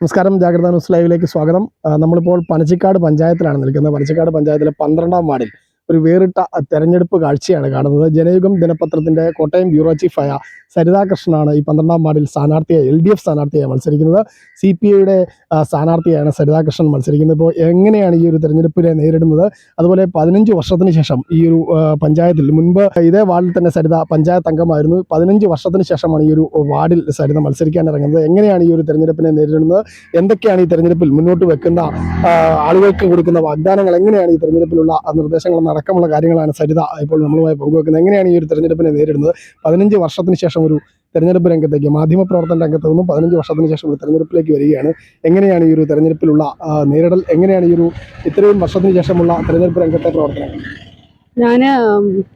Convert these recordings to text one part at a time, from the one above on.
നമസ്കാരം ജാഗ്രത ന്യൂസ് ലൈവിലേക്ക് സ്വാഗതം. നമ്മളിപ്പോൾ പനച്ചിക്കാട് പഞ്ചായത്തിലാണ് നിൽക്കുന്നത്. പനച്ചിക്കാട് പഞ്ചായത്തിലെ പന്ത്രണ്ടാം വാർഡിൽ ഒരു വേറിട്ട തെരഞ്ഞെടുപ്പ് കാഴ്ചയാണ് കാണുന്നത്. ജനയുഗം ദിനപത്രത്തിന്റെ കോട്ടയം ബ്യൂറോ ചീഫായ സരിതാ കൃഷ്ണനാണ് ഈ പന്ത്രണ്ടാം വാർഡിൽ സ്ഥാനാർത്ഥിയായി എൽ ഡി എഫ് സ്ഥാനാർത്ഥിയായി മത്സരിക്കുന്നത്. സി പി ഐയുടെ സ്ഥാനാർത്ഥിയാണ് സരിതാ കൃഷ്ണൻ മത്സരിക്കുന്നത്. ഇപ്പോൾ എങ്ങനെയാണ് ഈ ഒരു തെരഞ്ഞെടുപ്പിനെ നേരിടുന്നത്? അതുപോലെ പതിനഞ്ച് വർഷത്തിന് ശേഷം ഈ ഒരു പഞ്ചായത്തിൽ മുൻപ് ഇതേ വാർഡിൽ തന്നെ സരിത പഞ്ചായത്ത് അംഗമായിരുന്നു. പതിനഞ്ച് വർഷത്തിന് ശേഷമാണ് ഈ ഒരു വാർഡിൽ സരിത മത്സരിക്കാൻ ഇറങ്ങുന്നത്. എങ്ങനെയാണ് ഈ ഒരു തെരഞ്ഞെടുപ്പിനെ നേരിടുന്നത്? എന്തൊക്കെയാണ് ഈ തെരഞ്ഞെടുപ്പിൽ മുന്നോട്ട് വെക്കുന്ന ആളുകൾക്ക് കൊടുക്കുന്ന വാഗ്ദാനങ്ങൾ? എങ്ങനെയാണ് ഈ തെരഞ്ഞെടുപ്പിലുള്ള നിർദ്ദേശങ്ങൾ അടക്കമുള്ള കാര്യങ്ങളാണ് സരിത ഇപ്പോൾ നമ്മളുമായി പങ്കുവെക്കുന്നത്. എങ്ങനെയാണ് ഈ ഒരു തെരഞ്ഞെടുപ്പിനെ നേരിടുന്നത്? പതിനഞ്ച് വർഷത്തിന് ശേഷം ഒരു തെരഞ്ഞെടുപ്പ് രംഗത്തേക്ക് മാധ്യമപ്രവർത്തന രംഗത്ത് നിന്നും പതിനഞ്ച് വർഷത്തിന് ശേഷം ഒരു തെരഞ്ഞെടുപ്പിലേക്ക് വരികയാണ്. എങ്ങനെയാണ് ഈ ഒരു തെരഞ്ഞെടുപ്പിലുള്ള നേരിടൽ എങ്ങനെയാണ് ഈ ഒരു ഇത്രയും വർഷത്തിന് ശേഷമുള്ള തെരഞ്ഞെടുപ്പ് രംഗത്തെ പ്രവർത്തനങ്ങൾ? ഞാൻ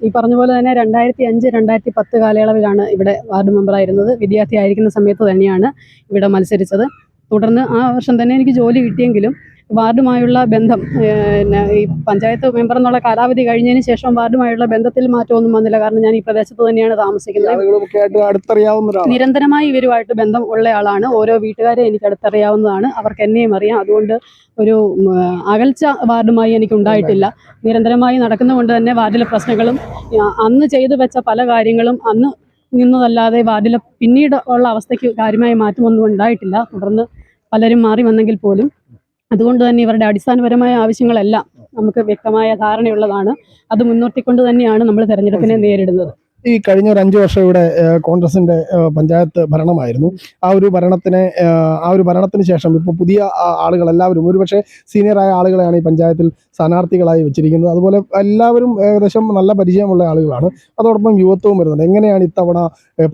ഈ പറഞ്ഞ പോലെ തന്നെ രണ്ടായിരത്തി അഞ്ച് രണ്ടായിരത്തി പത്ത് കാലയളവിലാണ് ഇവിടെ വാർഡ് മെമ്പറായിരുന്നത്. വിദ്യാർത്ഥി ആയിരിക്കുന്ന സമയത്ത് തന്നെയാണ് ഇവിടെ മത്സരിച്ചത്. തുടർന്ന് ആ വർഷം തന്നെ എനിക്ക് ജോലി കിട്ടിയെങ്കിലും വാർഡുമായുള്ള ബന്ധം പിന്നെ ഈ പഞ്ചായത്ത് മെമ്പർ എന്നുള്ള കാലാവധി കഴിഞ്ഞതിന് ശേഷം വാർഡുമായുള്ള ബന്ധത്തിൽ മാറ്റമൊന്നും വന്നില്ല. കാരണം ഞാൻ ഈ പ്രദേശത്ത് തന്നെയാണ് താമസിക്കുന്നത്. നിരന്തരമായി ഇവരുമായിട്ട് ബന്ധം ഉള്ള ആളാണ്. ഓരോ വീട്ടുകാരെ എനിക്ക് അടുത്തറിയാവുന്നതാണ്. അവർക്ക് എന്നെയും അറിയാം. അതുകൊണ്ട് ഒരു അകൽച്ച വാർഡുമായി എനിക്ക് ഉണ്ടായിട്ടില്ല. നിരന്തരമായി നടക്കുന്നതുകൊണ്ട് തന്നെ വാർഡിലെ പ്രശ്നങ്ങളും അന്ന് ചെയ്തു വെച്ച പല കാര്യങ്ങളും അന്ന് നിന്നതല്ലാതെ വാർഡിലെ പിന്നീട് ഉള്ള അവസ്ഥയ്ക്ക് കാര്യമായ മാറ്റമൊന്നും ഉണ്ടായിട്ടില്ല. തുടർന്ന് പലരും മാറി വന്നെങ്കിൽ പോലും അതുകൊണ്ട് തന്നെ ഇവരുടെ അടിസ്ഥാനപരമായ ആവശ്യങ്ങളെല്ലാം നമുക്ക് വ്യക്തമായ ധാരണയുള്ളതാണ്. അത് മുൻനിർത്തിക്കൊണ്ട് തന്നെയാണ് നമ്മൾ തെരഞ്ഞെടുപ്പിനെ നേരിടുന്നത്. ഈ കഴിഞ്ഞ ഒരു അഞ്ചു വർഷം ഇവിടെ കോൺഗ്രസിന്റെ പഞ്ചായത്ത് ഭരണമായിരുന്നു. ആ ഒരു ഭരണത്തിന് ആ ഒരു ഭരണത്തിന് ശേഷം ഇപ്പോൾ പുതിയ ആളുകൾ എല്ലാവരും ഒരുപക്ഷെ സീനിയറായ ആളുകളെയാണ് ഈ പഞ്ചായത്തിൽ സ്ഥാനാർത്ഥികളായി വെച്ചിരിക്കുന്നത്. അതുപോലെ എല്ലാവരും ഏകദേശം നല്ല പരിചയമുള്ള ആളുകളാണ്. അതോടൊപ്പം യുവത്വവും വരുന്നുണ്ട്. എങ്ങനെയാണ് ഇത്തവണ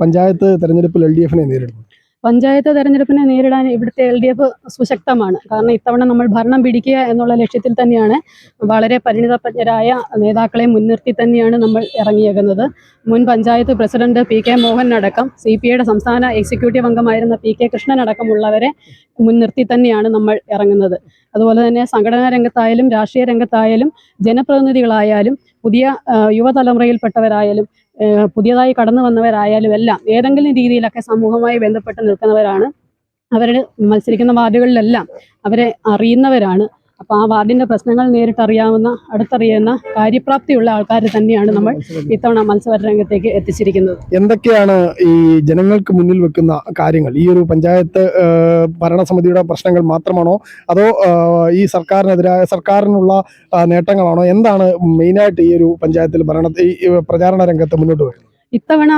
പഞ്ചായത്ത് തെരഞ്ഞെടുപ്പിൽ എൽ ഡി എഫിനെ നേരിടുന്നത്? പഞ്ചായത്ത് തെരഞ്ഞെടുപ്പിനെ നേരിടാൻ ഇവിടുത്തെ എൽ ഡി എഫ് സുശക്തമാണ്. കാരണം ഇത്തവണ നമ്മൾ ഭരണം പിടിക്കുക എന്നുള്ള ലക്ഷ്യത്തിൽ തന്നെയാണ് വളരെ പരിണിതപ്രജ്ഞരായ നേതാക്കളെ മുൻനിർത്തി തന്നെയാണ് നമ്മൾ ഇറങ്ങിയേക്കുന്നത്. മുൻ panchayat president P K Mohan അടക്കം സി പി ഐയുടെ സംസ്ഥാന എക്സിക്യൂട്ടീവ് അംഗമായിരുന്ന പി കെ കൃഷ്ണൻ അടക്കമുള്ളവരെ മുൻനിർത്തി തന്നെയാണ് നമ്മൾ ഇറങ്ങുന്നത്. അതുപോലെ തന്നെ സംഘടനാ രംഗത്തായാലും രാഷ്ട്രീയ രംഗത്തായാലും ജനപ്രതിനിധികളായാലും പുതിയ യുവതലമുറയിൽപ്പെട്ടവരായാലും പുതിയതായി കടന്നു വന്നവരായാലും എല്ലാം ഏതെങ്കിലും രീതിയിലൊക്കെ സമൂഹമായി ബന്ധപ്പെട്ട് നിൽക്കുന്നവരാണ്. അവരുടെ മത്സരിക്കുന്ന വാർഡുകളിലെല്ലാം അവരെ അറിയുന്നവരാണ്. അപ്പോൾ ആ വാർഡിന്റെ പ്രശ്നങ്ങൾ നേരിട്ടറിയാവുന്ന അടുത്തറിയുന്ന കാര്യപ്രാപ്തിയുള്ള ആൾക്കാർ തന്നെയാണ് നമ്മൾ ഇത്തവണ മത്സര രംഗത്തേക്ക് എത്തിച്ചിരിക്കുന്നത്. എന്തൊക്കെയാണ് ഈ ജനങ്ങൾക്ക് മുന്നിൽ വെക്കുന്ന കാര്യങ്ങൾ? ഈ ഒരു പഞ്ചായത്ത് ഭരണസമിതിയുടെ പ്രശ്നങ്ങൾ മാത്രമാണോ? അതോ ഈ സർക്കാരിനെതിരായ സർക്കാരിനുള്ള നേട്ടങ്ങളാണോ? എന്താണ് മെയിനായിട്ട് ഈ ഒരു പഞ്ചായത്തിൽ ഭരണ പ്രചാരണ രംഗത്ത് മുന്നോട്ട് വരുന്നത്? ഇത്തവണ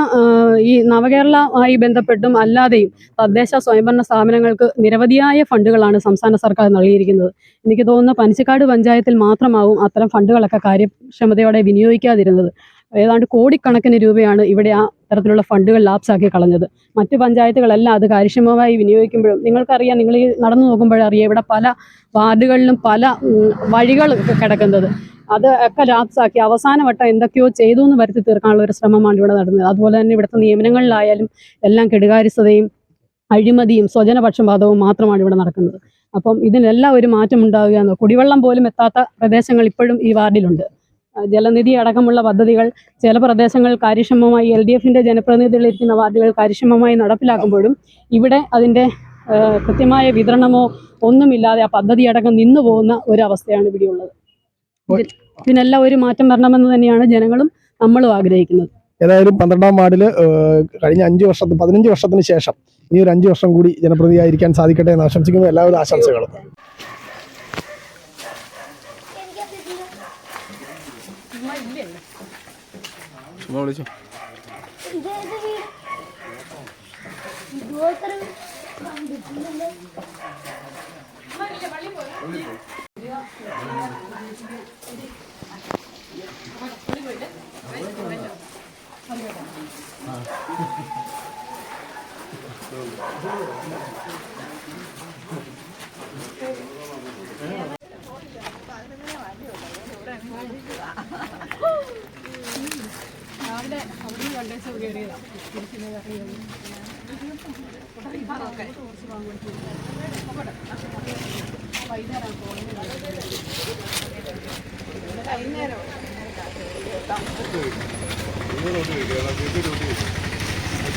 ഈ നവകേരളമായി ബന്ധപ്പെട്ടും അല്ലാതെയും തദ്ദേശ സ്വയംഭരണ സ്ഥാപനങ്ങൾക്ക് നിരവധിയായ ഫണ്ടുകളാണ് സംസ്ഥാന സർക്കാർ നൽകിയിരിക്കുന്നത്. എനിക്ക് തോന്നുന്നു പനച്ചിക്കാട് പഞ്ചായത്തിൽ മാത്രമാവും അത്തരം ഫണ്ടുകളൊക്കെ കാര്യക്ഷമതയോടെ വിനിയോഗിക്കാതിരുന്നത്. ഏതാണ്ട് കോടിക്കണക്കിന് രൂപയാണ് ഇവിടെ ആ തരത്തിലുള്ള ഫണ്ടുകൾ ലാപ്സാക്കി കളഞ്ഞത്. മറ്റു പഞ്ചായത്തുകളെല്ലാം അത് കാര്യക്ഷമമായി വിനിയോഗിക്കുമ്പോഴും നിങ്ങൾക്കറിയാം നിങ്ങൾ ഈ നടന്നു നോക്കുമ്പോഴറിയാം ഇവിടെ പല വാർഡുകളിലും പല വഴികൾ കിടക്കുന്നത്. അത് ഒക്കെ ലാപ്സാക്കി അവസാനവട്ടം എന്തൊക്കെയോ ചെയ്തു എന്ന് വരുത്തി തീർക്കാനുള്ള ഒരു ശ്രമമാണ് ഇവിടെ നടന്നത്. അതുപോലെ തന്നെ ഇവിടുത്തെ നിയമനങ്ങളിലായാലും എല്ലാം കെടുകാര്യസ്ഥതയും അഴിമതിയും സ്വജനപക്ഷപാതവും മാത്രമാണ് ഇവിടെ നടക്കുന്നത്. അപ്പം ഇതിനെല്ലാം ഒരു മാറ്റം ഉണ്ടാവുക എന്ന് കുടിവെള്ളം പോലും എത്താത്ത പ്രദേശങ്ങൾ ഇപ്പോഴും ഈ വാർഡിലുണ്ട്. ജലനിധി അടക്കമുള്ള പദ്ധതികൾ ചില പ്രദേശങ്ങൾ കാര്യക്ഷമമായി എൽ ഡി എഫിന്റെ ജനപ്രതിനിധികളിരിക്കുന്ന വാർഡുകൾ കാര്യക്ഷമമായി നടപ്പിലാക്കുമ്പോഴും ഇവിടെ അതിന്റെ ആ, കൃത്യമായ വിതരണമോ ഒന്നുമില്ലാതെ ആ പദ്ധതി അടക്കം നിന്നു പോകുന്ന ഒരവസ്ഥയാണ് ഇവിടെയുള്ളത്. ഇതിനെല്ലാം ഒരു മാറ്റം വരണമെന്ന് തന്നെയാണ് ജനങ്ങളും നമ്മളും ആഗ്രഹിക്കുന്നത്. ഏതായാലും പന്ത്രണ്ടാം വാർഡിൽ കഴിഞ്ഞ അഞ്ച് വർഷം പതിനഞ്ച് വർഷത്തിന് ശേഷം ഇനി ഒരു അഞ്ച് വർഷം കൂടി ജനപ്രതിയായിരിക്കാൻ സാധിക്കട്ടെ എന്ന് ആശംസിക്കുന്നു. എല്ലാവരും ആശംസകളും. വിളിച്ചു. ഇതുപോലെ രാവിലെ അവിടെയും കണ്ടേച്ച് കയറിയതാണ് തിരിക്കുന്നത് അറിയാം കുറച്ച് വാങ്ങി വൈകുന്നേരം കേരളത്തിൽ